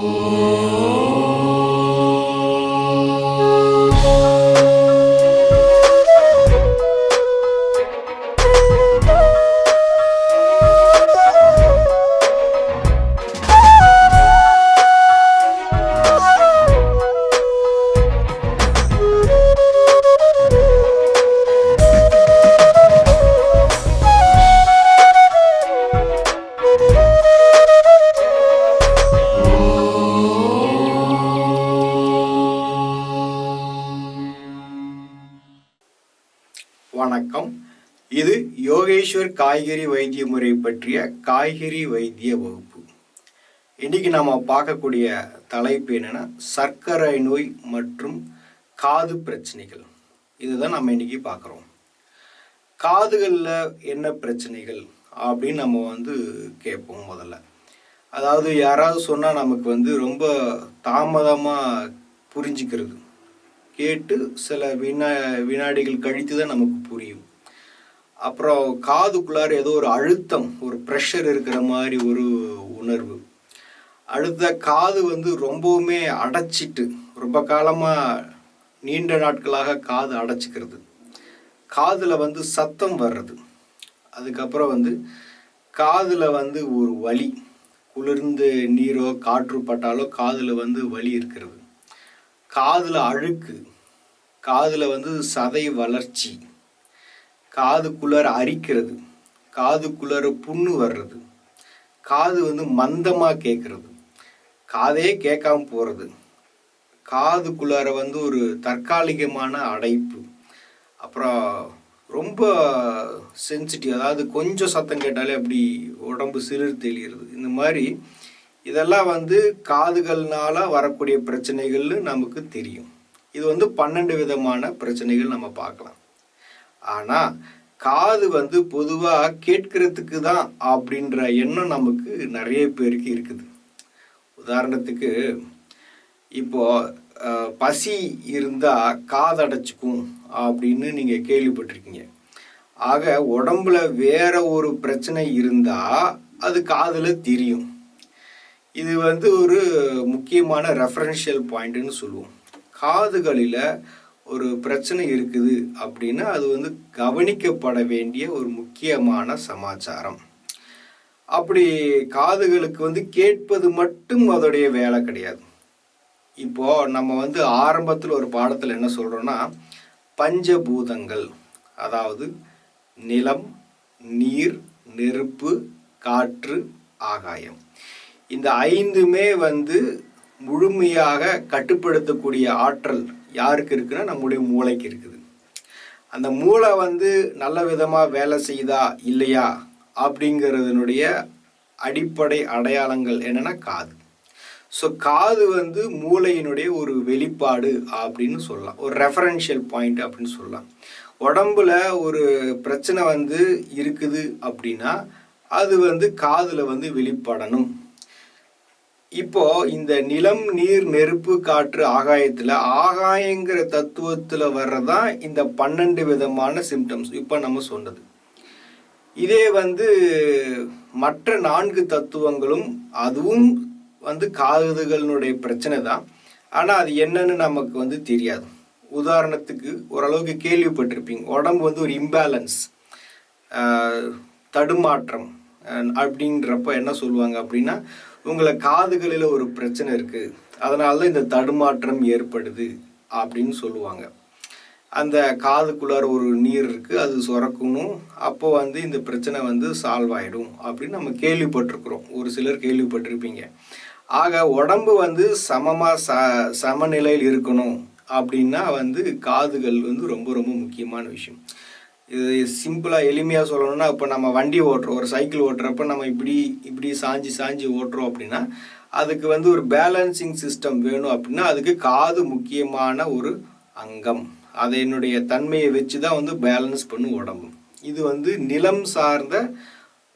வணக்கம் காய்கறி வைத்திய வகுப்பு. இன்றைக்கி நம்ம பார்க்கக்கூடிய தலைப்பு என்னென்னா சர்க்கரை நோய் மற்றும் காது பிரச்சனைகள். இதுதான் நம்ம இன்றைக்கி பார்க்குறோம். காதுகளில் என்ன பிரச்சனைகள் அப்படின்னு நம்ம வந்து கேட்போம் முதல்ல. அதாவது யாராவது சொன்னால் நமக்கு வந்து ரொம்ப தாமதமாக புரிஞ்சுக்கிறது. கேட்டு சில வினா வினாடிகள் கழித்து தான் நமக்கு புரியும். அப்புறம் காதுக்குள்ளார ஏதோ ஒரு அழுத்தம் ஒரு ப்ரெஷர் இருக்கிற மாதிரி ஒரு உணர்வு. அடுத்த காது வந்து ரொம்பவுமே அடைச்சிட்டு ரொம்ப காலமாக நீண்ட நாட்களாக காது அடைச்சிக்கிறது. காதில் வந்து சத்தம் வர்றது. அதுக்கப்புறம் வந்து காதில் வந்து ஒரு வலி. குளிர்ந்து நீரோ காற்று பட்டாலோ காதில் வந்து வலி இருக்கிறது. காதில் அழுக்கு. காதில் வந்து சதை வளர்ச்சி. காதுக்குள்ளார அரிக்கிறது. காதுக்குள்ளார புண்ணு வர்றது. காது வந்து மந்தமாக கேட்குறது காதே கேட்காம போகிறது காதுக்குள்ளார வந்து ஒரு தற்காலிகமான அடைப்பு. அப்புறம் ரொம்ப சென்சிட்டிவ் அதாவது கொஞ்சம் சத்தம் கேட்டாலே அப்படி உடம்பு சிலிர் தெளிகிறது இந்த மாதிரி இதெல்லாம் வந்து காதுகள்னால வரக்கூடிய பிரச்சனைகள்னு நமக்கு தெரியும். இது வந்து பன்னெண்டு விதமான பிரச்சனைகள் நம்ம பார்க்கலாம். ஆனால் காது வந்து பொதுவாக கேட்கறதுக்கு தான் அப்படின்ற எண்ணம் நமக்கு நிறைய பேருக்கு இருக்குது. உதாரணத்துக்கு இப்போ பசி இருந்தால் காதடைச்சிக்கும் அப்படின்னு நீங்கள் கேள்விப்பட்டிருக்கீங்க. ஆக உடம்புல வேற ஒரு பிரச்சனை இருந்தால் அது காதில் தெரியும். இது வந்து ஒரு முக்கியமான ரெஃபரன்ஷியல் பாயிண்ட்னு சொல்லுவோம். காதுகளில் ஒரு பிரச்சனை இருக்குது அப்படின்னா அது வந்து கவனிக்கப்பட வேண்டிய ஒரு முக்கியமான சமாச்சாரம். அப்படி காதுகளுக்கு வந்து கேட்பது மட்டும் அதோடைய வேலை கிடையாது. இப்போ நம்ம வந்து ஆரம்பத்தில் ஒரு பாடத்தில் என்ன சொல்கிறோன்னா பஞ்சபூதங்கள் அதாவது நிலம் நீர் நெருப்பு காற்று ஆகாயம். இந்த ஐந்துமே வந்து முழுமையாக கட்டுப்படுத்தக்கூடிய ஆற்றல் யாருக்கு இருக்குன்னா நம்முடைய மூளைக்கு இருக்குது. அந்த மூளை வந்து நல்ல விதமாக வேலை செய்யுதா இல்லையா அப்படிங்கிறதுனுடைய அடிப்படை அடையாளங்கள் என்னன்னா காது. ஸோ காது வந்து மூளையினுடைய ஒரு வெளிப்பாடு அப்படின்னு சொல்லலாம். ஒரு ரெஃபரன்ஷியல் பாயிண்ட் அப்படின்னு சொல்லலாம். உடம்புல ஒரு பிரச்சனை வந்து இருக்குது அப்படின்னா அது வந்து காதில் வந்து வெளிப்படணும். இப்போ இந்த நிலம் நீர் நெருப்பு காற்று ஆகாயத்துல ஆகாயங்கிற தத்துவத்துல வர்றதான் இந்த பன்னெண்டு விதமான சிம்டம்ஸ் இப்போ நம்ம சொன்னது. இதே வந்து மற்ற நான்கு தத்துவங்களும் அதுவும் வந்து காதுகளினுடைய பிரச்சனை தான். ஆனால் அது என்னன்னு நமக்கு வந்து தெரியாது. உதாரணத்துக்கு ஓரளவுக்கு கேள்விப்பட்டிருப்பீங்க. உடம்பு வந்து ஒரு இம்பேலன்ஸ் தடுமாற்றம் அப்படின்றப்ப என்ன சொல்லுவாங்க அப்படின்னா உங்களை காதுகளில் ஒரு பிரச்சனை இருக்குது அதனால தான் இந்த தடுமாற்றம் ஏற்படுது அப்படின்னு சொல்லுவாங்க. அந்த காதுக்குள்ளார ஒரு நீர் இருக்குது அது சுரக்கணும். அப்போ வந்து இந்த பிரச்சனை வந்து சால்வ் ஆகிடும் அப்படின்னு நம்ம கேள்விப்பட்டிருக்கிறோம். ஒரு சிலர் கேள்விப்பட்டிருப்பீங்க. ஆக உடம்பு வந்து சமமாக ச சமநிலையில் இருக்கணும் அப்படின்னா வந்து காதுகள் வந்து ரொம்ப ரொம்ப முக்கியமான விஷயம். இது சிம்பிளாக எளிமையாக சொல்லணும்னா இப்போ நம்ம வண்டி ஓட்டுறோம் ஒரு சைக்கிள் ஓட்டுறப்ப நம்ம இப்படி இப்படி சாஞ்சி சாஞ்சி ஓட்டுறோம் அப்படின்னா அதுக்கு வந்து ஒரு பேலன்சிங் சிஸ்டம் வேணும் அப்படின்னா அதுக்கு காது முக்கியமான ஒரு அங்கம். அதை என்னுடைய தன்மையை வச்சு தான் வந்து பேலன்ஸ் பண்ணும் உடம்பு இது வந்து நிலம் சார்ந்த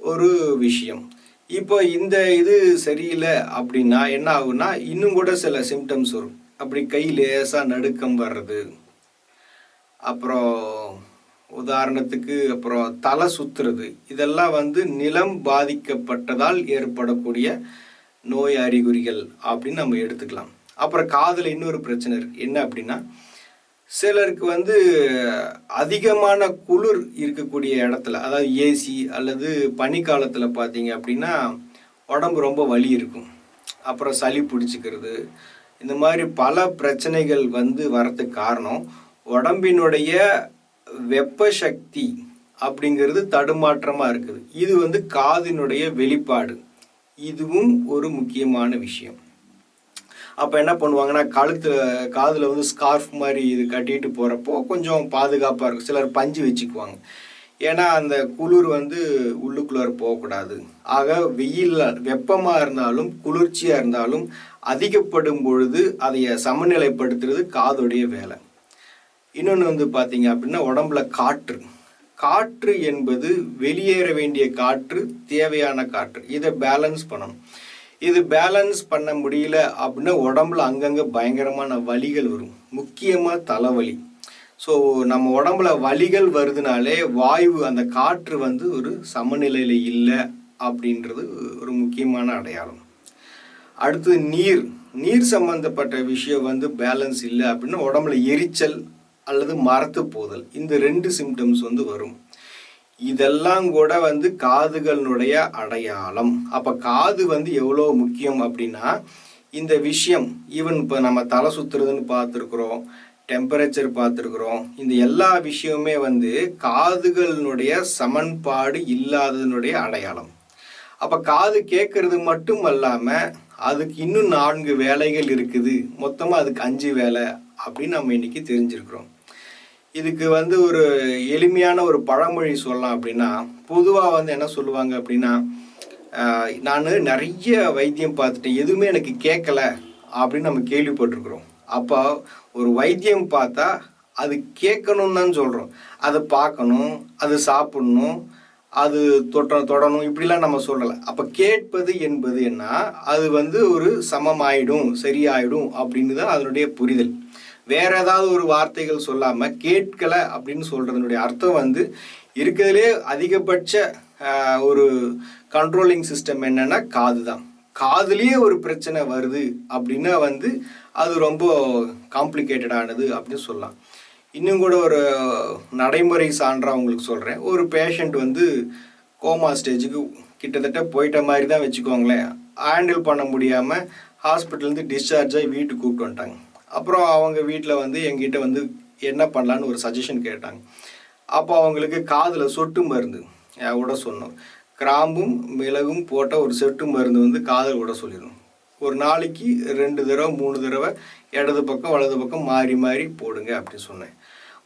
ஒரு விஷயம். இப்போ இந்த இது சரியில்லை அப்படின்னா என்ன ஆகும்னா இன்னும் கூட சில சிம்டம்ஸ் வரும். அப்படி கை லேசாக நடுக்கம் வர்றது. அப்புறம் உதாரணத்துக்கு அப்புறம் தலை சுத்துறது. இதெல்லாம் வந்து நிலம் பாதிக்கப்பட்டதால் ஏற்படக்கூடிய நோய் அறிகுறிகள் அப்படின்னு நம்ம எடுத்துக்கலாம். அப்புறம் காதில் இன்னொரு பிரச்சனை இருக்குது என்ன அப்படின்னா சிலருக்கு வந்து அதிகமான குளிர் இருக்கக்கூடிய இடத்துல அதாவது ஏசி அல்லது பனிக்காலத்தில் பார்த்தீங்க அப்படின்னா உடம்பு ரொம்ப வலி இருக்கும். அப்புறம் சளி பிடிச்சிக்கிறது. இந்த மாதிரி பல பிரச்சனைகள் வந்து வரத்துக்கு காரணம். உடம்பினுடைய வெப்ப சக்தி அப்படிங்கிறது தடுமாற்றமாக இருக்குது. இது வந்து காதினுடைய வெளிப்பாடு. இதுவும் ஒரு முக்கியமான விஷயம். அப்போ என்ன பண்ணுவாங்கன்னா கழுத்தில் காதில் வந்து ஸ்கார்ஃப் மாதிரி இது கட்டிட்டு போகிறப்போ கொஞ்சம் பாதுகாப்பாக இருக்கும். சிலர் பஞ்சு வச்சுக்குவாங்க. ஏன்னா அந்த குளிர் வந்து உள்ளுக்குள்ளார போகக்கூடாது. ஆக வெயில் வெப்பமாக இருந்தாலும் குளிர்ச்சியாக இருந்தாலும் அதிகப்படும் பொழுது அதை சமநிலைப்படுத்துறது காதுடைய வேலை. இன்னொன்று வந்து பார்த்தீங்க அப்படின்னா உடம்புல காற்று. காற்று என்பது வெளியேற வேண்டிய காற்று தேவையான காற்று. இதை பேலன்ஸ் பண்ணணும். இது பேலன்ஸ் பண்ண முடியல அப்படின்னா உடம்புல அங்கங்கே பயங்கரமான வலிகள் வரும். முக்கியமாக தலைவலி. ஸோ நம்ம உடம்புல வலிகள் வருதுனாலே வாயு அந்த காற்று வந்து ஒரு சமநிலையில் இல்லை அப்படின்றது ஒரு முக்கியமான அடையாளம். அடுத்தது நீர். நீர் சம்பந்தப்பட்ட விஷயம் வந்து பேலன்ஸ் இல்லை அப்படின்னா உடம்புல எரிச்சல் அல்லது மரத்து போதல் இந்த ரெண்டு சிம்டம்ஸ் வந்து வரும். இதெல்லாம் கூட வந்து காதுகளினுடைய அடையாளம். அப்போ காது வந்து எவ்வளோ முக்கியம் அப்படின்னா இந்த விஷயம் ஈவன் இப்போ நம்ம தலை சுற்றுறதுன்னு பார்த்துருக்குறோம் டெம்பரேச்சர் பார்த்துருக்குறோம் இந்த எல்லா விஷயமுமே வந்து காதுகளினுடைய சமன்பாடு இல்லாததனுடைய அடையாளம். அப்போ காது கேட்கறது மட்டும் அல்லாமல் அதுக்கு இன்னும் நான்கு வேலைகள் இருக்குது. மொத்தமாக அதுக்கு அஞ்சு வேலை அப்படின்னு நம்ம இன்றைக்கி தெரிஞ்சிருக்கிறோம். இதுக்கு வந்து ஒரு எளிமையான ஒரு பழமொழி சொல்லலாம் அப்படின்னா பொதுவாக வந்து என்ன சொல்லுவாங்க அப்படின்னா நான் நிறைய வைத்தியம் பார்த்துட்டேன் எதுவுமே எனக்கு கேட்கல அப்படின்னு நம்ம கேள்விப்பட்டிருக்கிறோம். அப்போ ஒரு வைத்தியம் பார்த்தா அது கேட்கணும்னு தான் சொல்கிறோம் அதை பார்க்கணும் அது சாப்பிடணும் அது தொட்ட தொடணும் இப்படிலாம் நம்ம சொல்லலை. அப்போ கேட்பது என்பது என்ன? அது வந்து ஒரு சமமாயிடும் சரியாயிடும் அப்படின்னு தான் அதனுடைய புரிதல். வேற ஏதாவது ஒரு வார்த்தைகள் சொல்லாம கேட்கல அப்படின்னு சொல்றதுனுடைய அர்த்தம் வந்து இருக்கிறதுலே அதிகபட்ச ஒரு கண்ட்ரோலிங் சிஸ்டம் என்னன்னா காது தான் காதுலயே ஒரு பிரச்சனை வருது அப்படின்னா வந்து அது ரொம்ப காம்ப்ளிகேட்டடானது அப்படின்னு சொல்லலாம். இன்னும் கூட ஒரு நடைமுறை சான்றாக உங்களுக்கு சொல்கிறேன் ஒரு பேஷண்ட் வந்து கோமா ஸ்டேஜுக்கு கிட்டத்தட்ட போயிட்ட மாதிரி தான் வச்சுக்கோங்களேன். ஹேண்டில் பண்ண முடியாமல் ஹாஸ்பிட்டல்லேருந்து டிஸ்சார்ஜ் வீட்டுக்கு கூப்பிட்டு வந்துட்டாங்க. அப்புறம் அவங்க வீட்டில் வந்து எங்கிட்ட வந்து என்ன பண்ணலான்னு ஒரு சஜஷன் கேட்டாங்க. அப்போ அவங்களுக்கு காதில் சொட்டு மருந்து கூட சொன்னோம். கிராம்பும் மிளகும் போட்ட ஒரு சொட்டு மருந்து வந்து காதில் கூட சொல்லிடும் ஒரு நாளைக்கு ரெண்டு தடவை மூணு தடவை இடது பக்கம் வலது பக்கம் மாறி மாறி போடுங்க அப்படின்னு சொன்னேன்.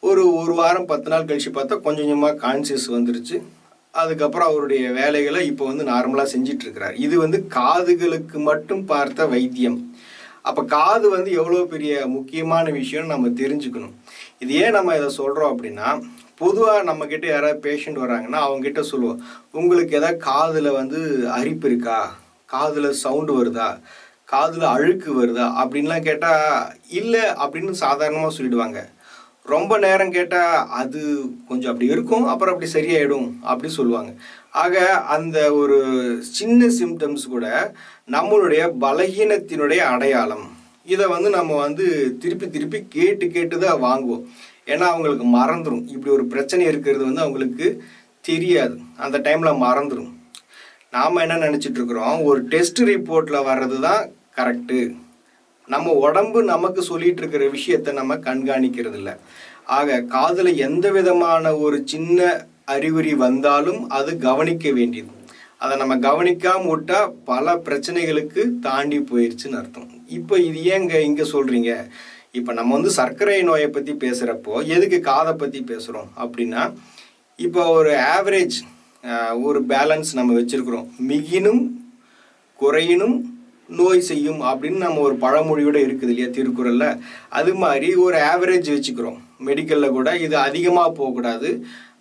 ஒரு ஒரு வாரம் பத்து நாள் கழிச்சு பார்த்தா கொஞ்சம் கொஞ்சமாக கான்சியஸ் வந்துருச்சு. அதுக்கப்புறம் அவருடைய வேலைகளை இப்போ வந்து நார்மலாக செஞ்சிட்ருக்கிறார் இது வந்து காதுகளுக்கு மட்டும் பார்த்த வைத்தியம். அப்போ காது வந்து எவ்வளோ பெரிய முக்கியமான விஷயம்னு நம்ம தெரிஞ்சுக்கணும். இது ஏன் நம்ம இதை சொல்கிறோம் அப்படின்னா பொதுவாக நம்மக்கிட்ட யாராவது பேஷண்ட் வராங்கன்னா அவங்ககிட்ட சொல்லுவோம் உங்களுக்கு எதாவது காதில் வந்து அரிப்பு இருக்கா? காதில் சவுண்டு வருதா? காதில் அழுக்கு வருதா? அப்படின்லாம் கேட்டால் இல்லை அப்படின்னு சாதாரணமாக சொல்லிடுவாங்க. ரொம்ப நேரம் கேட்டால் அது கொஞ்சம் அப்படி இருக்கும் அப்புறம் அப்படி சரியாயிடும் அப்படி சொல்லுவாங்க. ஆக அந்த ஒரு சின்ன சிம்டம்ஸ் கூட நம்மளுடைய பலகீனத்தினுடைய அடையாளம். இதை வந்து நம்ம வந்து திருப்பி திருப்பி கேட்டு கேட்டு தான் வாங்குவோம். ஏன்னா அவங்களுக்கு மறந்துடும் இப்படி ஒரு பிரச்சனை இருக்கிறது வந்து அவங்களுக்கு தெரியாது. அந்த டைமில் மறந்துடும் நாம் என்ன நினச்சிட்டு இருக்கிறோம்? ஒரு டெஸ்ட் ரிப்போர்ட்டில் வர்றது தான் கரெக்டு நம்ம உடம்பு நமக்கு சொல்லிட்டு இருக்கிற விஷயத்தை நம்ம கண்காணிக்கிறது இல்லை ஆக காதில் எந்த விதமான ஒரு சின்ன அறிகுறி வந்தாலும் அது கவனிக்க வேண்டியது. அதை நம்ம கவனிக்காம விட்டா பல பிரச்சனைகளுக்கு தாண்டி போயிருச்சுன்னு அர்த்தம். இப்போ இது ஏங்க இங்க சொல்றீங்க? இப்போ நம்ம வந்து சர்க்கரை நோயை பத்தி பேசுறப்போ எதுக்கு காதை பத்தி பேசுறோம் அப்படின்னா இப்போ ஒரு ஆவரேஜ் ஒரு பேலன்ஸ் நம்ம வச்சிருக்கிறோம். மிகினும் குறையினும் நோய் செய்யும் அப்படின்னு நம்ம ஒரு பழமொழியோட இருக்குது இல்லையா திருக்குறள்ல. அது மாதிரி ஒரு ஆவரேஜ் வச்சுக்கிறோம். மெடிக்கல்ல கூட இது அதிகமாக போகக்கூடாது.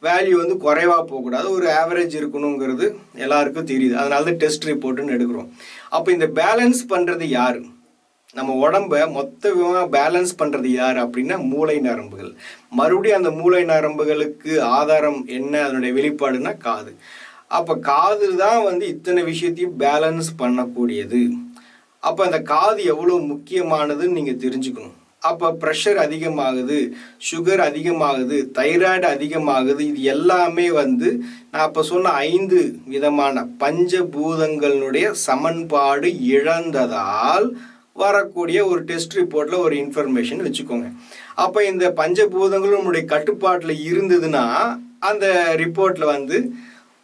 வேல்யூ வந்து குறைவாக போகக்கூடாது. ஒரு ஆவரேஜ் இருக்கணுங்கிறது எல்லாருக்கும் தெரியுது. அதனால தான் டெஸ்ட் ரிப்போர்ட்டுன்னு எடுக்கிறோம். அப்போ இந்த பேலன்ஸ் பண்ணுறது யார்? நம்ம உடம்ப மொத்த பேலன்ஸ் பண்ணுறது யார் அப்படின்னா மூளை நரம்புகள். மறுபடியும் அந்த மூளை நரம்புகளுக்கு ஆதாரம் என்ன? அதனுடைய வெளிப்பாடுனா காது. அப்போ காது தான் வந்து இத்தனை விஷயத்தையும் பேலன்ஸ் பண்ணக்கூடியது. அப்போ அந்த காது எவ்வளோ முக்கியமானதுன்னு நீங்கள் தெரிஞ்சுக்கணும். அப்போ ப்ரெஷர் அதிகமாகுது சுகர் அதிகமாகுது தைராய்டு அதிகமாகுது இது எல்லாமே வந்து நான் இப்போ சொன்ன ஐந்து விதமான பஞ்சபூதங்களுடைய சமன்பாடு இழந்ததால் வரக்கூடிய ஒரு டெஸ்ட் ரிப்போர்ட்டில் ஒரு இன்ஃபர்மேஷன் வச்சுக்கோங்க. அப்போ இந்த பஞ்சபூதங்களும் நம்முடைய கட்டுப்பாட்டில் இருந்ததுன்னா அந்த ரிப்போர்ட்டில் வந்து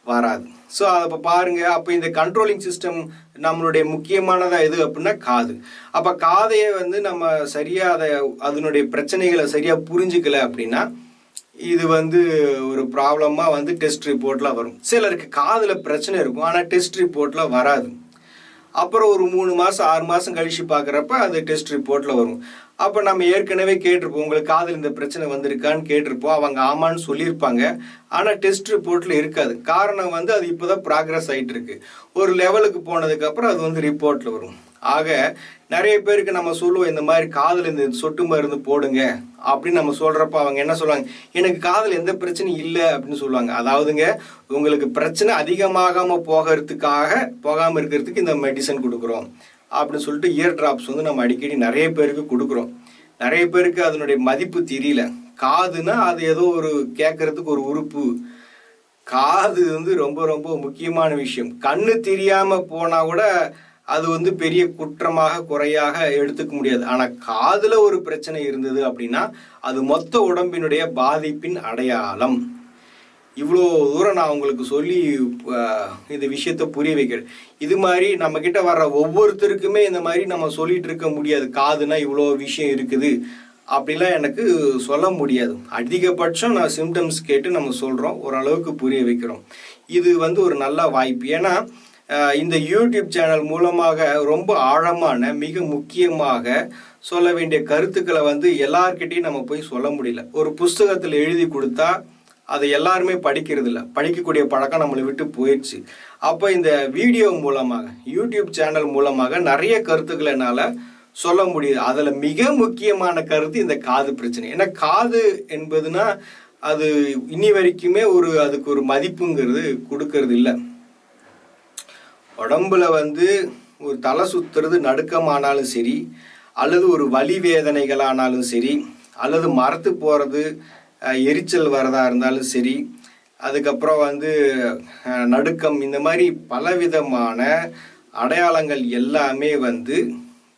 வராது. ஸோ அதை இப்போ அப்போ இந்த கண்ட்ரோலிங் சிஸ்டம் நம்மளுடைய முக்கியமானதாக எது அப்படின்னா காது. அப்போ காதையை வந்து நம்ம சரியாக அதை அதனுடைய பிரச்சனைகளை சரியாக புரிஞ்சுக்கல அப்படின்னா இது வந்து ஒரு ப்ராப்ளமாக வந்து டெஸ்ட் ரிப்போர்ட்டில் வரும். சிலருக்கு காதில் பிரச்சனை இருக்கும் ஆனால் டெஸ்ட் ரிப்போர்ட்டில் வராது. அப்புறம் ஒரு மூணு மாதம் ஆறு மாதம் கழித்து பார்க்குறப்ப அது டெஸ்ட் ரிப்போர்ட்டில் வரும். அப்போ நம்ம ஏற்கனவே கேட்டிருப்போம் உங்களுக்கு காதில் இந்த பிரச்சனை வந்திருக்கான்னு கேட்டிருப்போம். அவங்க ஆமான்னு சொல்லியிருப்பாங்க. ஆனால் டெஸ்ட் ரிப்போர்ட்டில் இருக்காது. காரணம் வந்து அது இப்போ தான் ப்ராக்ரஸ் ஆகிட்டு இருக்கு ஒரு லெவலுக்கு போனதுக்கப்புறம் அது வந்து ரிப்போர்ட்டில் வரும். ஆக நிறைய பேருக்கு நம்ம சொல்லுவோம் இந்த மாதிரி காதில் இந்த சொட்டு மருந்து போடுங்க. அப்படின்னு நம்ம சொல்கிறப்ப அவங்க என்ன சொல்லுவாங்க? எனக்கு காதில் எந்த பிரச்சனையும் இல்லை. அப்படின்னு சொல்லுவாங்க. அதாவதுங்க உங்களுக்கு பிரச்சனை அதிகமாகாமல் போகிறதுக்காக போகாமல் இருக்கிறதுக்கு இந்த மெடிசன் கொடுக்குறோம். அப்படின்னு சொல்லிட்டு இயர் ட்ராப்ஸ் வந்து நம்ம அடிக்கடி நிறைய பேருக்கு கொடுக்குறோம். நிறைய பேருக்கு அதனுடைய மதிப்பு தெரியல. காதுனா அது ஏதோ ஒரு கேட்கறதுக்கு ஒரு உறுப்பு. காது வந்து ரொம்ப ரொம்ப முக்கியமான விஷயம். கண்ணு தெரியாம போனா கூட அது வந்து பெரிய குற்றமாக குறையாக எடுத்துக்க முடியாது. ஆனால் காதில் ஒரு பிரச்சனை இருந்தது அப்படின்னா அது மொத்த உடம்பினுடைய பாதிப்பின் அடையாளம். இவ்வளோ தூரம் நான் உங்களுக்கு சொல்லி இந்த விஷயத்த புரிய வைக்கிறேன். இது மாதிரி நம்ம கிட்ட வர்ற ஒவ்வொருத்தருக்குமே இந்த மாதிரி நம்ம சொல்லிட்டு இருக்க முடியாது. காதுனா இவ்வளோ விஷயம் இருக்குது. அப்படிலாம் எனக்கு சொல்ல முடியாது. அதிகபட்சம் நான் சிம்டம்ஸ் கேட்டு நம்ம சொல்கிறோம் ஓரளவுக்கு புரிய வைக்கிறோம். இது வந்து ஒரு நல்ல வாய்ப்பு. ஏன்னா இந்த யூடியூப் சேனல் மூலமாக ரொம்ப ஆழமான மிக முக்கியமாக சொல்ல வேண்டிய கருத்துக்களை வந்து எல்லார்கிட்டையும் நம்ம போய் சொல்ல முடியல. ஒரு புஸ்தகத்தில் எழுதி கொடுத்தா அதை எல்லாருமே படிக்கிறதில்ல. படிக்கக்கூடிய பழக்கம் நம்மளை விட்டு போயிடுச்சு. அப்போ இந்த வீடியோ மூலமாக யூடியூப் சேனல் மூலமாக நிறைய கருத்துக்களை என்னால் சொல்ல முடியுது. அதில் மிக முக்கியமான கருத்து இந்த காது பிரச்சனை. ஏன்னா காது என்பதுனா அது இனி வரைக்குமே ஒரு அதுக்கு ஒரு மதிப்புங்கிறது கொடுக்கறது இல்லை உடம்புல வந்து ஒரு தலை சுத்துறது நடுக்கமானாலும் சரி அல்லது ஒரு வலி வேதனைகளானாலும் சரி அல்லது மரத்து போகிறது எரிச்சல் வரதா இருந்தாலும் சரி அதுக்கப்புறம் வந்து நடுக்கம் இந்த மாதிரி பலவிதமான அடையாளங்கள் எல்லாமே வந்து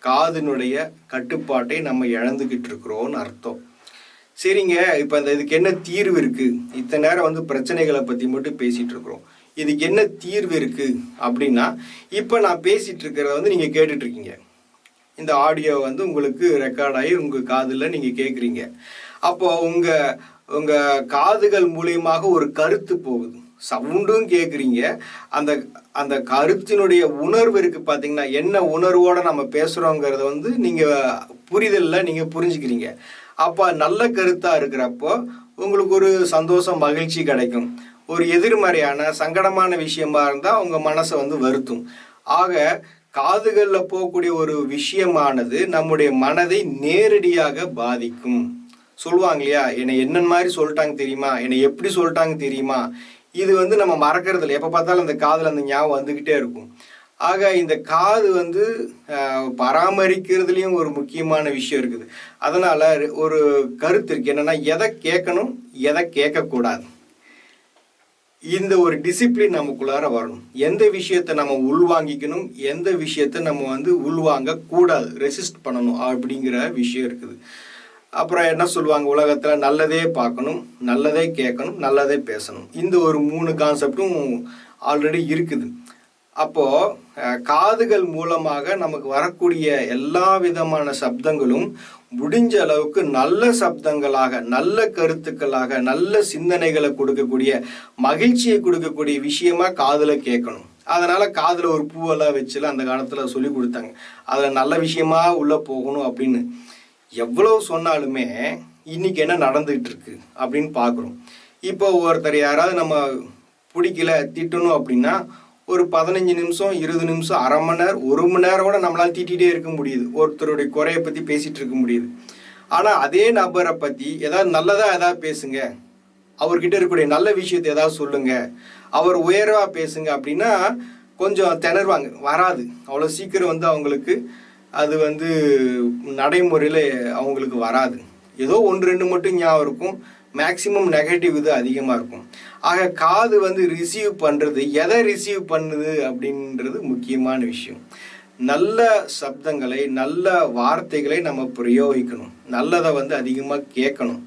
காதினுடைய கட்டுப்பாட்டை நம்ம இழந்துக்கிட்டு இருக்கிறோம்னு அர்த்தம். சரிங்க இப்போ அந்த இதுக்கு என்ன தீர்வு இருக்குது இத்தனை நேரம் வந்து பிரச்சனைகளை பற்றி மட்டும் பேசிகிட்டு இருக்கிறோம். இதுக்கு என்ன தீர்வு இருக்குது அப்படின்னா இப்போ நான் பேசிகிட்டு இருக்கிறத வந்து நீங்கள் கேட்டுட்ருக்கீங்க இந்த ஆடியோ வந்து உங்களுக்கு ரெக்கார்ட் ஆகி உங்கள் காதில் நீங்கள் கேட்குறீங்க அப்போது உங்கள் உங்கள் காதுகள் மூலியமாக ஒரு கருத்து போகுது. சவுண்டும் கேட்குறீங்க அந்த அந்த கருத்தினுடைய உணர்வு இருக்குது பார்த்தீங்கன்னா என்ன உணர்வோடு நம்ம பேசுகிறோங்கிறத வந்து நீங்கள் புரிதலில் நீங்கள் புரிஞ்சுக்கிறீங்க. அப்போ நல்ல கருத்தாக இருக்கிறப்போ உங்களுக்கு ஒரு சந்தோஷம் மகிழ்ச்சி கிடைக்கும். ஒரு எதிர்மறையான சங்கடமான விஷயமா இருந்தால் உங்கள் மனசை வந்து வருத்தும். ஆக காதுகளில் போகக்கூடிய ஒரு விஷயமானது நம்முடைய மனதை நேரடியாக பாதிக்கும். சொல்லுவாங்க இல்லையா என்னை என்ன மாதிரி சொல்லிட்டாங்க தெரியுமா? என்னை எப்படி சொல்லிட்டாங்க தெரியுமா? இது வந்து நம்ம மறக்கிறது இல்லை. எப்போ பார்த்தாலும் அந்த காதில் அந்த ஞாபகம் வந்துக்கிட்டே இருக்கும். ஆக இந்த காது வந்து ஆஹ், பராமரிக்கிறதுலையும் ஒரு முக்கியமான விஷயம் இருக்குது. அதனால ஒரு கருத்து இருக்கு. என்னன்னா எதை கேட்கணும் எதை கேட்கக்கூடாது. இந்த ஒரு டிசிப்ளின் நமக்குள்ளார வரணும். எந்த விஷயத்தை நம்ம உள்வாங்கிக்கணும் எந்த விஷயத்தை நம்ம வந்து உள்வாங்க கூடாது ரெசிஸ்ட் பண்ணணும் அப்படிங்கிற விஷயம் இருக்குது. அப்புறம் என்ன சொல்லுவாங்க உலகத்தில்? நல்லதே பார்க்கணும் நல்லதே கேட்கணும் நல்லதே பேசணும். இந்த ஒரு மூணு கான்செப்டும் ஆல்ரெடி இருக்குது. அப்போது காதுகள் மூலமாக நமக்கு வரக்கூடிய எல்லா விதமான சப்தங்களும் முடிஞ்ச அளவுக்கு நல்ல சப்தங்களாக நல்ல கருத்துக்களாக நல்ல சிந்தனைகளை கொடுக்கக்கூடிய மகிழ்ச்சியை கொடுக்கக்கூடிய விஷயமா காதில் கேட்கணும். அதனால் காதில் ஒரு பூவெல்லாம் வச்சுலாம் அந்த காலத்தில் சொல்லி கொடுத்தாங்க. அதில் நல்ல விஷயமா உள்ளே போகணும் அப்படின்னு. எவ்வளவு சொன்னாலுமே இன்னைக்கு என்ன நடந்துகிட்டு இருக்கு அப்படின்னு பார்க்குறோம். இப்போ ஒருத்தர் யாராவது நம்ம பிடிக்கல திட்டணும் அப்படின்னா ஒரு பதினஞ்சு நிமிஷம் இருபது நிமிஷம் அரை மணி நேரம் ஒரு மணி நேரம் கூட நம்மளால் திட்டிகிட்டே இருக்க முடியுது. ஒருத்தருடைய குறையை பற்றி பேசிகிட்டு இருக்க முடியுது. ஆனால் அதே நபரை பற்றி ஏதாவது நல்லதாக ஏதாவது பேசுங்க. அவர்கிட்ட இருக்கக்கூடிய நல்ல விஷயத்தை ஏதாவது சொல்லுங்க. அவர் உயர்வாக பேசுங்க அப்படின்னா கொஞ்சம் திணறுவாங்க. வராது. அவ்வளோ சீக்கிரம் வந்து அவங்களுக்கு அது வந்து நடைமுறையில் அவங்களுக்கு வராது. ஏதோ ஒன்று ரெண்டு மட்டும் ஞாபகம் இருக்கும். மேக்சிமம் நெகட்டிவ் இது அதிகமாக இருக்கும். ஆக காது வந்து ரிசீவ் பண்ணுறது எதை ரிசீவ் பண்ணுது அப்படின்றது முக்கியமான விஷயம். நல்ல சப்தங்களை நல்ல வார்த்தைகளை நம்ம பிரயோகிக்கணும். நல்லதை வந்து அதிகமாக கேட்கணும்.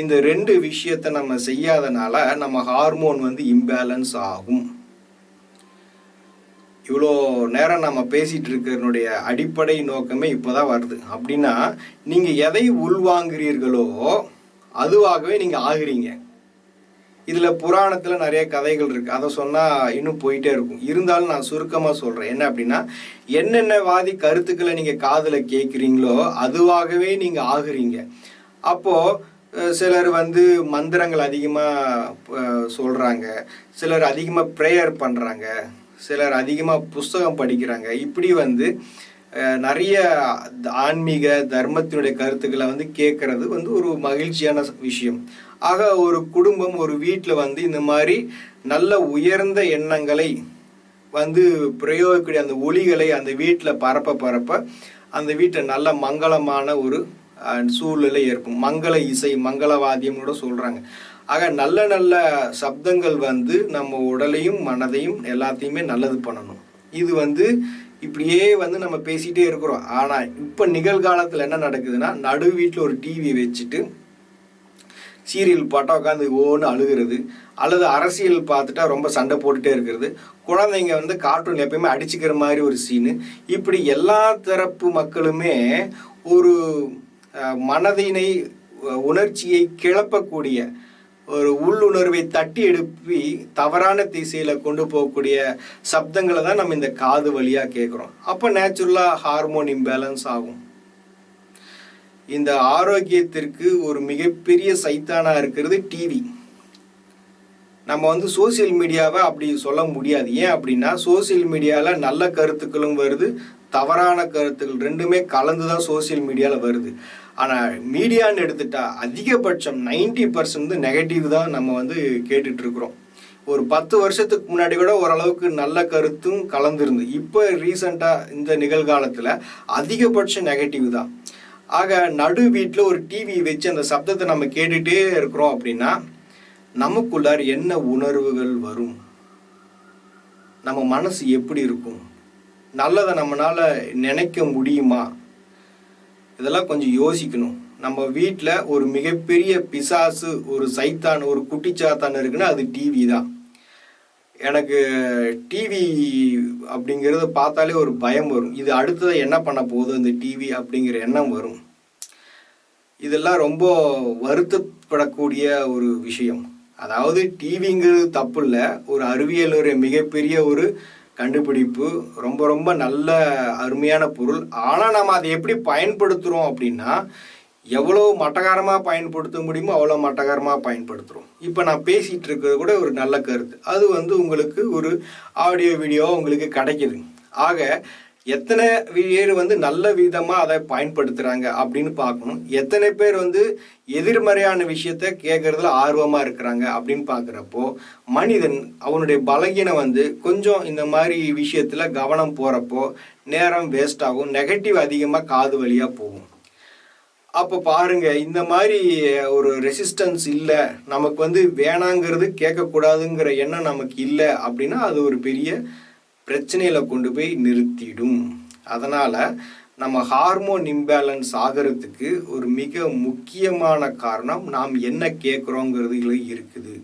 இந்த ரெண்டு விஷயத்தை நம்ம செய்யாதனால நம்ம ஹார்மோன் வந்து இம்பேலன்ஸ் ஆகும். இவ்வளோ நேரம் நம்ம பேசிகிட்டு இருக்கிறனுடைய அடிப்படை நோக்கமே இப்போ தான் வருது. அப்படின்னா நீங்கள் எதை உள்வாங்குறீர்களோ அதுவாகவே நீங்கள் ஆகுறீங்க. இதில் புராணத்தில் நிறைய கதைகள் இருக்குது அதை சொன்னால் இன்னும் போயிட்டே இருக்கும். இருந்தாலும் நான் சுருக்கமாக சொல்கிறேன் என்ன அப்படின்னா என்னென்ன வாதி கருத்துக்களை நீங்கள் காதில் கேட்குறீங்களோ அதுவாகவே நீங்கள் ஆகுறீங்க. அப்போது சிலர் வந்து மந்திரங்கள் அதிகமாக சொல்கிறாங்க சிலர் அதிகமாக ப்ரேயர் பண்ணுறாங்க சிலர் அதிகமாக புஸ்தகம் படிக்கிறாங்க. இப்படி வந்து நிறைய ஆன்மீக தர்மத்தினுடைய கருத்துக்களை வந்து கேட்கறது வந்து ஒரு மகிழ்ச்சியான விஷயம். ஆக ஒரு குடும்பம் ஒரு வீட்டில் வந்து இந்த மாதிரி நல்ல உயர்ந்த எண்ணங்களை வந்து பிரயோகிக்கக்கூடிய அந்த ஒளிகளை அந்த வீட்டில் பரப்ப பரப்ப அந்த வீட்டில் நல்ல மங்களமான ஒரு சூழ்நிலை ஏற்படும். மங்கள இசை மங்களவாதியம் கூட சொல்கிறாங்க ஆக நல்ல நல்ல சப்தங்கள் வந்து நம்ம உடலையும் மனதையும் எல்லாத்தையுமே நல்லது பண்ணணும். இது வந்து இப்படியே வந்து நம்ம பேசிகிட்டே இருக்கிறோம். ஆனால் இப்போ நிகழ்காலத்தில் என்ன நடக்குதுன்னா நடு வீட்டில் ஒரு டிவி வச்சுட்டு சீரியல் பாட்டா உட்காந்து ஓன்னு அழுகிறது அல்லது அரசியல் பார்த்துட்டா ரொம்ப சண்டை போட்டுட்டே இருக்கிறது குழந்தைங்க வந்து கார்ட்டூன் எப்பயுமே அடிச்சுக்கிற மாதிரி ஒரு சீனு இப்படி எல்லா தரப்பு மக்களுமே ஒரு மனதினை உணர்ச்சியை கிளப்பக்கூடிய ஒரு உள்ளுணர்வை தட்டி எழுப்பி தவறான திசையில் கொண்டு போகக்கூடிய சப்தங்களை தான் நம்ம இந்த காது வழியாக கேட்குறோம் அப்போ நேச்சுரலாக ஹார்மோன் இம்பேலன்ஸ் ஆகும். இந்த ஆரோக்கியத்திற்கு ஒரு மிகப்பெரிய சைத்தானா இருக்கிறது டிவி நம்ம வந்து சோசியல் மீடியாவை அப்படி சொல்ல முடியாது. ஏன் அப்படின்னா சோஷியல் மீடியாவில் நல்ல கருத்துக்களும் வருது தவறான கருத்துக்கள் ரெண்டுமே கலந்து தான் சோஷியல் மீடியாவில் வருது. ஆனால் மீடியான்னு எடுத்துட்டா அதிகபட்சம் நைன்டி பர்சன்ட் நெகட்டிவ் தான் நம்ம வந்து கேட்டுட்டு இருக்கிறோம் ஒரு பத்து வருஷத்துக்கு முன்னாடி கூட ஓரளவுக்கு நல்ல கருத்தும் கலந்துருந்து இப்போ ரீசண்டாக இந்த நிகழ்காலத்தில் அதிகபட்சம் நெகட்டிவ் தான். ஆக நடு வீட்டில் ஒரு டிவி வச்சு அந்த சப்தத்தை நம்ம கேட்டுகிட்டே இருக்கிறோம் அப்படின்னா நமக்குள்ளார் என்ன உணர்வுகள் வரும்? நம்ம மனசு எப்படி இருக்கும்? நல்லதை நம்மளால் நினைக்க முடியுமா? இதெல்லாம் கொஞ்சம் யோசிக்கணும். நம்ம வீட்டில் ஒரு மிகப்பெரிய பிசாசு ஒரு சைத்தான் ஒரு குட்டிச்சாத்தான் இருக்குன்னா அது டிவி தான். எனக்கு டிவி அப்படிங்கிறத பார்த்தாலே ஒரு பயம் வரும். இது அடுத்ததை என்ன பண்ண போகுது இந்த டிவி அப்படிங்கிற எண்ணம் வரும். இதெல்லாம் ரொம்ப வருத்தப்படக்கூடிய ஒரு விஷயம். அதாவது டிவிங்கிறது தப்பு இல்லை. ஒரு அறிவியலுடைய மிகப்பெரிய ஒரு கண்டுபிடிப்பு ரொம்ப ரொம்ப நல்ல அருமையான பொருள். ஆனால் நம்ம அதை எப்படி பயன்படுத்துகிறோம் அப்படின்னா எவ்வளோ மட்டகாரமாக பயன்படுத்த முடியுமோ அவ்வளோ மட்டகாரமாக பயன்படுத்துகிறோம் இப்போ நான் பேசிகிட்டு இருக்கிறது கூட ஒரு நல்ல கருத்து. அது வந்து உங்களுக்கு ஒரு ஆடியோ வீடியோ உங்களுக்கு கிடைக்கிது. ஆக எத்தனை பேர் வந்து நல்ல விதமாக அதை பயன்படுத்துகிறாங்க அப்படின்னு பார்க்கணும். எத்தனை பேர் வந்து எதிர்மறையான விஷயத்த கேட்குறதுல ஆர்வமாக இருக்கிறாங்க அப்படின்னு பார்க்குறப்போ மனிதன் அவனுடைய பலகீனம் வந்து கொஞ்சம் இந்த மாதிரி விஷயத்தில் கவனம் போகிறப்போ நேரம் வேஸ்ட் ஆகும் நெகட்டிவ் அதிகமாக காது வழியாக போகும். அப்போ பாருங்க இந்த மாதிரி ஒரு ரெசிஸ்டன்ஸ் இல்லை நமக்கு வந்து வேணாங்கிறது கேட்கக்கூடாதுங்கிற எண்ணம் நமக்கு இல்லை அப்படின்னா அது ஒரு பெரிய பிரச்சனையில் கொண்டு போய் நிறுத்திடும். அதனால் நம்ம ஹார்மோன் இம்பேலன்ஸ் ஆகிறதுக்கு ஒரு மிக முக்கியமான காரணம் நாம் என்ன கேட்குறோங்கிறதுல இருக்குது.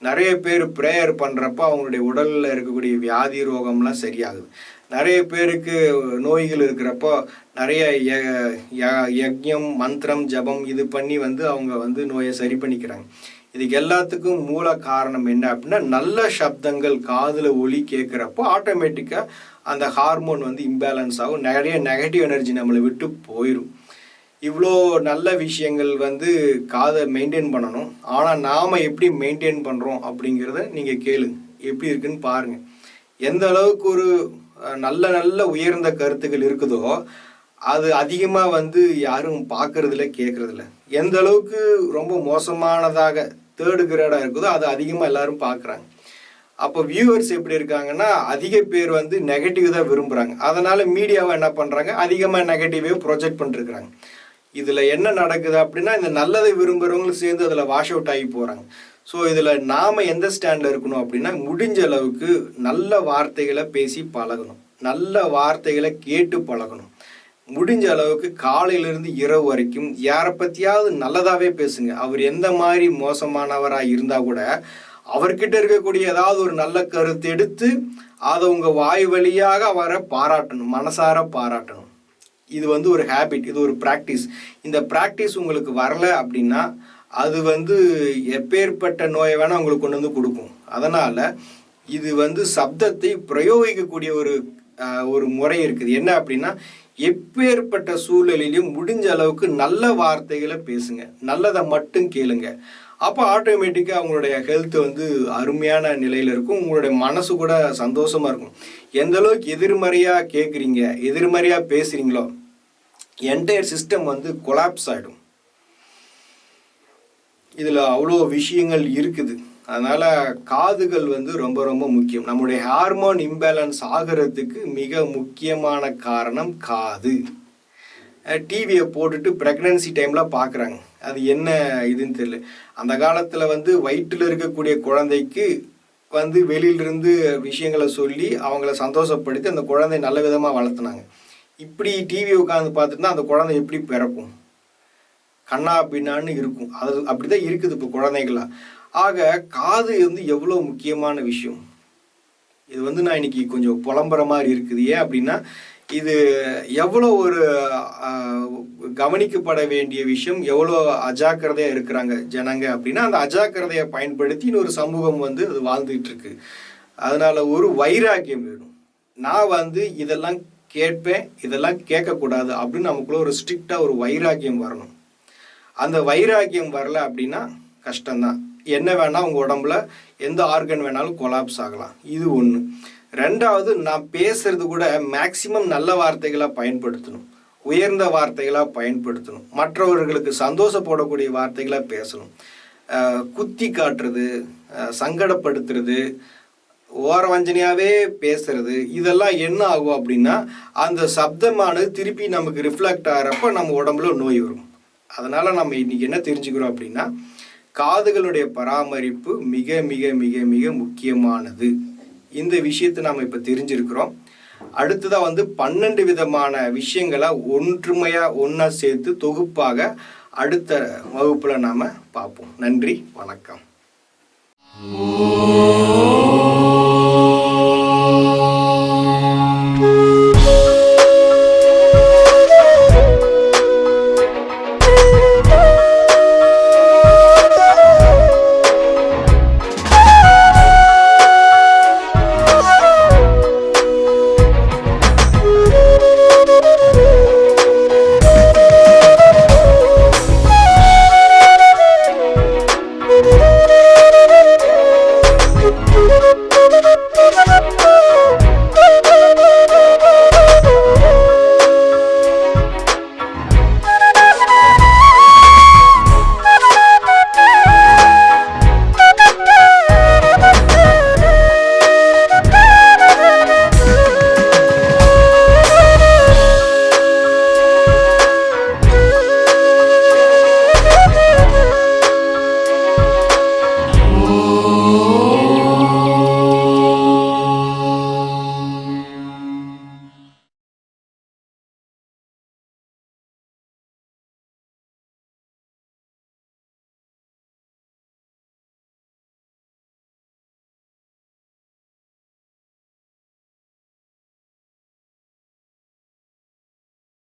நிறைய பேர் ப்ரேயர் பண்ணுறப்ப அவங்களுடைய உடலில் இருக்கக்கூடிய வியாதி ரோகம்லாம் சரியாகுது. நிறைய பேருக்கு நோய்கள் இருக்கிறப்போ நிறைய ய- யக்ஞம் மந்திரம் ஜபம் இது பண்ணி வந்து அவங்க வந்து நோயை சரி பண்ணிக்கிறாங்க. இதுக்கு எல்லாத்துக்கும் மூல காரணம் என்ன அப்படின்னா நல்ல சப்தங்கள் காதில் ஒளி கேட்குறப்போ ஆட்டோமேட்டிக்காக அந்த ஹார்மோன் வந்து இம்பேலன்ஸ் ஆகும். நிறைய நெகட்டிவ் எனர்ஜி நம்மளை விட்டு போயிடும் இவ்வளோ நல்ல விஷயங்கள் வந்து காதை மெயின்டைன் பண்ணணும். ஆனால் நாம் எப்படி மெயின்டைன் பண்ணுறோம் அப்படிங்கிறத நீங்கள் கேளுங்க. எப்படி இருக்குன்னு பாருங்கள் எந்த அளவுக்கு ஒரு நல்ல நல்ல உயர்ந்த கருத்துக்கள் இருக்குதோ அது அதிகமாக வந்து யாரும் பார்க்கறதில்ல கேட்கறதில்ல. எந்த அளவுக்கு ரொம்ப மோசமானதாக தேர்டு கிரேடாக இருக்குதோ அது அதிகமாக எல்லாரும் பார்க்குறாங்க. அப்போ வியூவர்ஸ் எப்படி இருக்காங்கன்னா அதிக பேர் வந்து நெகட்டிவ் தான் விரும்புகிறாங்க அதனால் மீடியாவை என்ன பண்ணுறாங்க அதிகமாக நெகட்டிவே ப்ரொஜெக்ட் பண்ணிருக்கிறாங்க. இதில் என்ன நடக்குது அப்படின்னா இந்த நல்லதை விரும்புகிறவங்களும் சேர்ந்து அதில் வாஷ் அவுட் ஆகி போகிறாங்க ஸோ இதில் நாம் எந்த ஸ்டாண்டில் இருக்கணும் அப்படின்னா முடிஞ்ச அளவுக்கு நல்ல வார்த்தைகளை பேசி பழகணும். நல்ல வார்த்தைகளை கேட்டு பழகணும். முடிஞ்ச அளவுக்கு காலையிலிருந்து இரவு வரைக்கும் யாரை பற்றியாவது நல்லதாகவே பேசுங்க. அவர் எந்த மாதிரி மோசமானவராக இருந்தால் கூட அவர்கிட்ட இருக்கக்கூடிய ஏதாவது ஒரு நல்ல கருத்து எடுத்து அதை உங்கள் வாய் வழியாக அவரை பாராட்டணும் மனசார பாராட்டணும். இது வந்து ஒரு ஹேபிட் இது ஒரு ப்ராக்டிஸ் இந்த ப்ராக்டிஸ் உங்களுக்கு வரல அப்படின்னா அது வந்து எப்பேற்பட்ட நோயை வேணால் உங்களுக்கு கொண்டு வந்து கொடுக்கும். அதனால் இது வந்து சப்தத்தை பிரயோகிக்கக்கூடிய ஒரு ஒரு முறை இருக்குது. என்ன அப்படின்னா எப்பேற்பட்ட சூழ்நிலையிலும் முடிஞ்ச அளவுக்கு நல்ல வார்த்தைகளை பேசுங்க. நல்லதை மட்டும் கேளுங்க. அப்போ ஆட்டோமேட்டிக்காக அவங்களுடைய ஹெல்த் வந்து அருமையான நிலையில் இருக்கும். உங்களுடைய மனசு கூட சந்தோஷமாக இருக்கும். எந்த அளவுக்கு எதிர்மறையாக கேட்குறீங்க எதிர்மறையாக பேசுகிறீங்களோ என்டையர் சிஸ்டம் வந்து கொலாப்ஸ் ஆகிடும் இதில் அவ்வளோ விஷயங்கள் இருக்குது. அதனால் காதுகள் வந்து ரொம்ப ரொம்ப முக்கியம். நம்முடைய ஹார்மோன் இம்பேலன்ஸ் ஆகிறதுக்கு மிக முக்கியமான காரணம் காது. டிவியை போட்டுட்டு ப்ரெக்னன்சி டைமில் பார்க்குறாங்க அது என்ன இதுன்னு தெரியல. அந்த காலத்தில் வந்து வயிற்றில் இருக்கக்கூடிய குழந்தைக்கு வந்து வெளியிலிருந்து விஷயங்களை சொல்லி அவங்கள சந்தோஷப்படுத்தி அந்த குழந்தை நல்ல விதமாக வளர்த்துனாங்க. இப்படி டிவி உட்காந்து பார்த்துட்டு அந்த குழந்தை எப்படி பிறக்கும்? கண்ணா பின்னான்னு இருக்கும். அது அப்படிதான் இருக்குது இப்போ குழந்தைகளா ஆக காது வந்து எவ்வளோ முக்கியமான விஷயம்? இது வந்து நான் இன்னைக்கு கொஞ்சம் புலம்புற மாதிரி இருக்குது. ஏன் அப்படின்னா இது எவ்வளோ ஒரு கவனிக்கப்பட வேண்டிய விஷயம் எவ்வளோ அஜாக்கிரதையாக இருக்கிறாங்க ஜனங்க அப்படின்னா அந்த அஜாக்கிரதையை பயன்படுத்தி இன்னொரு சமூகம் வந்து அது வாழ்ந்துகிட்டு இருக்கு அதனால ஒரு வைராக்கியம் வேணும். நான் வந்து இதெல்லாம் கேட்பேன் இதெல்லாம் கேட்கக்கூடாது அப்படின்னு நமக்குள்ள ஒரு ஸ்ட்ரிக்டாக ஒரு வைராக்கியம் வரணும். அந்த வைராக்கியம் வரல அப்படின்னா கஷ்டம்தான். என்ன வேணால் உங்கள் உடம்புல எந்த ஆர்கன் வேணாலும் கொலாப்ஸ் ஆகலாம். இது ஒன்று ரெண்டாவது நான் பேசுறது கூட மேக்சிமம் நல்ல வார்த்தைகளை பயன்படுத்தணும். உயர்ந்த வார்த்தைகளாக பயன்படுத்தணும். மற்றவர்களுக்கு சந்தோஷப்படக்கூடிய வார்த்தைகளாக பேசணும். குத்தி காட்டுறது சங்கடப்படுத்துறது சங்கடப்படுத்துறது ஓரவஞ்சனையாவே பேசுறது இதெல்லாம் என்ன ஆகும் அப்படின்னா அந்த சப்தமானது திருப்பி நமக்கு ரிஃப்ளெக்ட் ஆகிறப்ப நம்ம உடம்புல நோய் வரும். அதனால் நம்ம இன்னைக்கு என்ன தெரிஞ்சுக்கிறோம் அப்படின்னா காதுகளுடைய பராமரிப்பு மிக மிக மிக மிக முக்கியமானது. இந்த விஷயத்தை நாம் இப்போ தெரிஞ்சிருக்கிறோம். அடுத்ததாக வந்து பன்னெண்டு விதமான விஷயங்களை ஒன்றுமையாக ஒன்றா சேர்த்து தொகுப்பாக அடுத்த வகுப்பில் நாம் பார்ப்போம். நன்றி வணக்கம்.